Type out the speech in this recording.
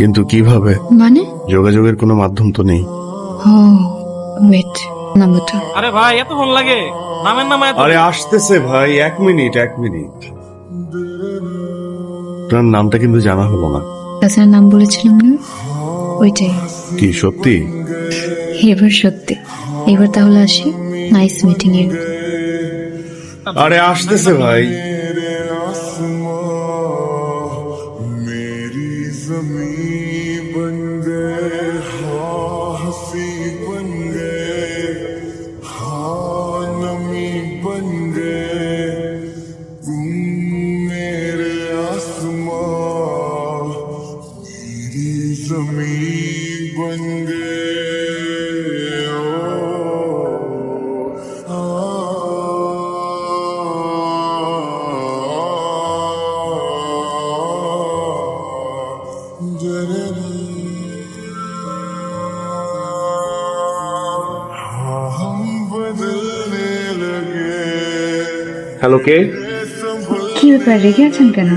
কিন্তু কীভাবে? মানে? যোগাযোগের কোনো মাধ্যম তো নেই। ও ওয়েট নাম্বারটা। আরে ভাই এত ফোন লাগে। নামের নামে আরে আসতেছে ভাই এক মিনিট এক মিনিট। আপনার নামটা কিন্তু জানা হলো না। তাছাড়া নাম বলেছিলাম না? ওইটাই। কি সত্যি? এবার সত্যি। এবার তাহলে আসি। নাইস মিটিং ইউ আরে আসতেছে ভাই। زمیں بن گئے ہاں بن گئے ہاں نمی بن گئے تم میرے آسمان میری زمیں بن گئے হ্যালো কে কি ব্যাপার রেগে আছেন কেন